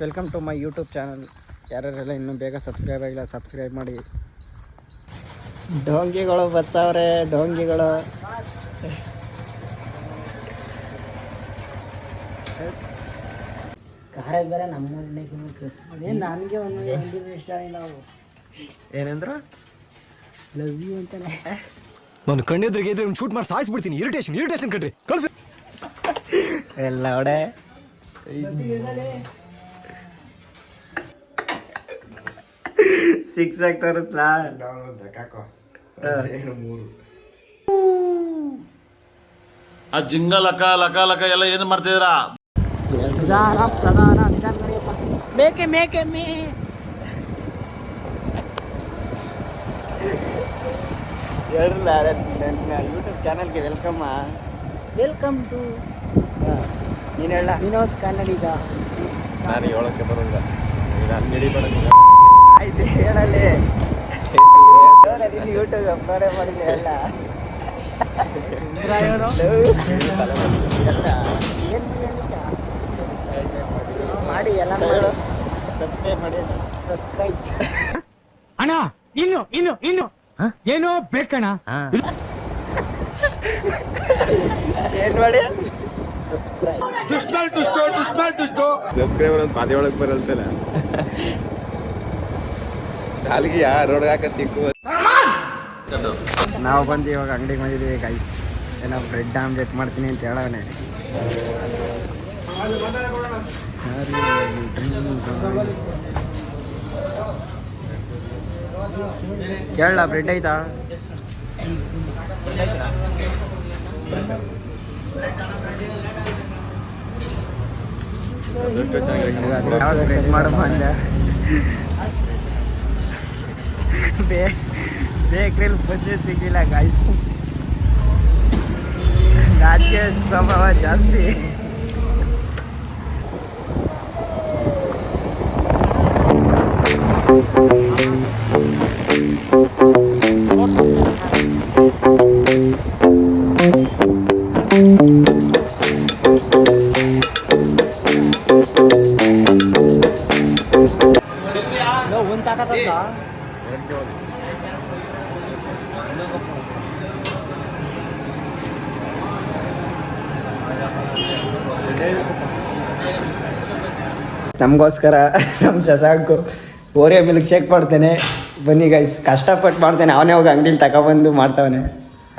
Welcome to my YouTube channel ಯಾರ್ಯಾರೆಲ್ಲ ಇನ್ನೂ ಬೇಗ subscribe ಆಗಿಲ್ಲ ಸಬ್ಸ್ಕ್ರೈಬ್ ಮಾಡಿ. ಡೋಂಗಿಗಳು ಬರ್ತಾವ್ರೆ ಡೋಂಗಿಗಳು. ಖಾರ ಬೇರೆ ನಮ್ಮ ನನಗೆ ಒಂದು ಇಷ್ಟ ಇಲ್ಲ ಅವು. ಏನಂದ್ರು? ಲವ್ ಯು ಅಂತಾನೆ. ನಾನು ಕಣ್ಣೆದ್ರಿಗೆ ಇದ್ರೆ ಒಂದು ಶೂಟ್ ಮಾಡಿ ಸಾಯಿಸ್ಬಿಡ್ತೀನಿ. ಇರಿಟೇಷನ್ ಇರಿಟೇಷನ್ ಕಣ್ರಿ. ಕಳ್ಸಿ. ಎಲ್ಲ ಹೊಡೆ ಸಿಕ್ಸ್ ಆಗಿ ತೋರಿಸ್ಲಾ ಆ ಜಿಂಗ ಲಕ ಲಕ ಲಕ ಎಲ್ಲ ಏನು ಮಾಡ್ತಿದ್ದೀರಾ? ಮೇಕೆ ಮೇಕೆ ಮೇ. ಹೇಳ್ರಲ್ಲ ನನ್ನ ಯೂಟ್ಯೂಬ್ ಚಾನಲ್ಗೆ ವೆಲ್ಕಮ್ ವೆಲ್ಕಮ್ ಟು ನೀನು ಹೇಳ. ವಿನೋದ್ ಕನ್ನಡಿಗ ನಾನು ಹೇಳಕ್ಕೆ ಬರೋಲ್ಲ ಅಂಗಡಿ ಆಯ್ತು ಹೇಳಲ್ಲಿ ಯೂಟ್ಯೂಬ್ ಅಪ್ಲೋಡೇ ಮಾಡಿಲ್ಲ ಎಲ್ಲ ಮಾಡಿ ಎಲ್ಲ ಮಾಡಿ ಸಬ್ಸ್ಕ್ರೈಬ್ ಮಾಡಿ. ಸಬ್ಸ್ಕ್ರೈಬ್ ಅಣ್ಣ ಇನ್ನು ಇನ್ನು ಇನ್ನು. ಏನೋ ಬೇಕಣ್ಣ. ಏನು ಮಾಡಿ? ಸಬ್ಸ್ಕ್ರೈಬ್ ಸಬ್ಸ್ಕ್ರೈಬರ್ ಅಂತ ಪಾದಿ ಒಳಗೆ ಬರಲ್ತಲ್ಲ ನಾಲ್ಗೆ ಯಾರು ರೋಡ್ ಹಾಕತ್ತಿಕ್ಕು ನಾವು ಬಂದು ಇವಾಗ ಅಂಗಡಿಗೆ ಬಂದಿದ್ದೀವಿ ಕೈ ಏನೋ ಬ್ರೆಡ್ ಆಮ್ಲೆಟ್ ಮಾಡ್ತೀನಿ ಅಂತ ಹೇಳವನೆ. ಕೇಳಲ್ಲ ಬ್ರೆಡ್ ಐತಾ ಯಾವ್ದು ಬ್ರೆಡ್ ಮಾಡಮ್ಮ ಅಂದೆ? બે બે ગ્રીલ પચીસ કિલા ગાઈસ. आज के समय जल्दी वन चाकातच जा ನಮಗೋಸ್ಕರ ನಮ್ಮ ಸಸಾಕು ಓರಿಯೋ ಮಿಲ್ಕ್ ಶೇಕ್ ಮಾಡ್ತೇನೆ. ಬನ್ನಿ ಗೈಸ್ ಕಷ್ಟಪಟ್ಟು ಮಾಡ್ತೇನೆ. ಅವನೇ ಹೋಗಿ ಅಂಗಡಿಲಿ ತಗೊಬಂದು ಮಾಡ್ತಾವನೆ.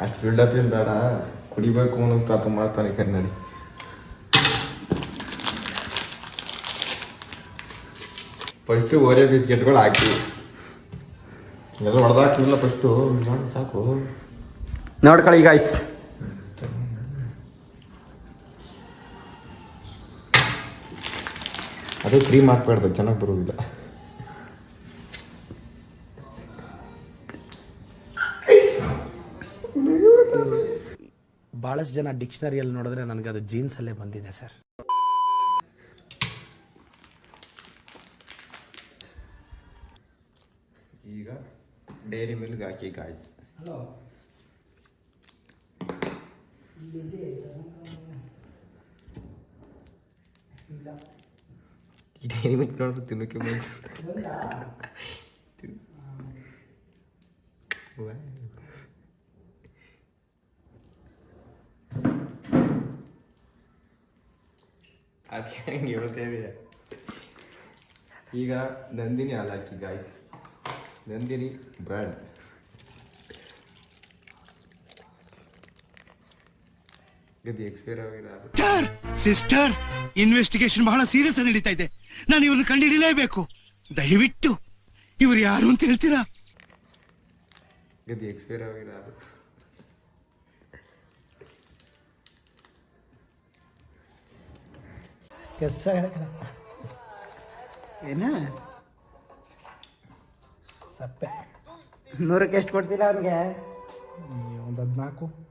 ಅಷ್ಟು ಬಿಲ್ಡಪ್ ಏನು ಬೇಡ. ಕುಡಿಬೇಕು ಅನ್ನಿಸ್ತಾಪ ಮಾಡ್ತಾನೆ ಕನ್ನಡಿ ಫಸ್ಟು ಓರಿಯೋ ಬಿಸ್ಕೆಟ್ಗಳು ಹಾಕಿ. ಎಲ್ಲ ಹೊಡೆದಾಕ್ತಿಲ್ಲ ಫಸ್ಟು ಮಾಡಿ ಸಾಕು. ನೋಡ್ಕೊಳ್ಳಿ ಗಾಯ್ಸ್ ಅದು ಕ್ರೀಮ್ ಹಾಕ್ಬಾರ್ದು ಚೆನ್ನಾಗಿ ಬರುವುದಿಲ್ಲ ಬಹಳಷ್ಟು ಜನ ಡಿಕ್ಷನರಿಯಲ್ಲಿ ನೋಡಿದ್ರೆ ನನಗೆ ಅದು ಜೀನ್ಸ್ ಅಲ್ಲೇ ಬಂದಿದೆ ಸರ್ ಈಗ ಡೈರಿ ಮಿಲ್ಕ್ ಹಾಕಿ ಗಾಯ್ಸ್ ಡೈರಿ ಮಿಲ್ಕ್ ನೋಡಿದ್ರೆ ತಿನ್ನೋಕೆ ಅದಕ್ಕೆ ಹಂಗೆ ಹೇಳ್ತಾ ಇದೆಯಾ. ಈಗ ನಂದಿನಿ ಹಾಲು ಹಾಕಿ ಗಾಯ್ಸ್ ನಂದಿನಿ ಬ್ರ್ಯಾಂಡ್. ಗದಿ ಎಕ್ಸ್ಪೈರ್ ಸಿಸ್ಟರ್ ಇನ್ವೆಸ್ಟಿಗೇಷನ್ ಬಹಳ ಸೀರಿಯಸ್ ನಡೀತಾ ಇದೆ. ನಾನು ಇವ್ರನ್ನ ಕಂಡುಹಿಡಿಯಲೇಬೇಕು ದಯವಿಟ್ಟು ಇವ್ರು ಯಾರು ಅಂತ ಹೇಳ್ತೀರಾ? ಗದಿ ಎಕ್ಸ್ಪೈರ್ ಕೆಸ ಏನ? ಸಪ್ಪೆ. ನೂರಕ್ಕೆ ಎಷ್ಟು ಕೊಡ್ತೀರಾ ಅವನಿಗೆ? ಒಂದು ಹದಿನಾಲ್ಕು.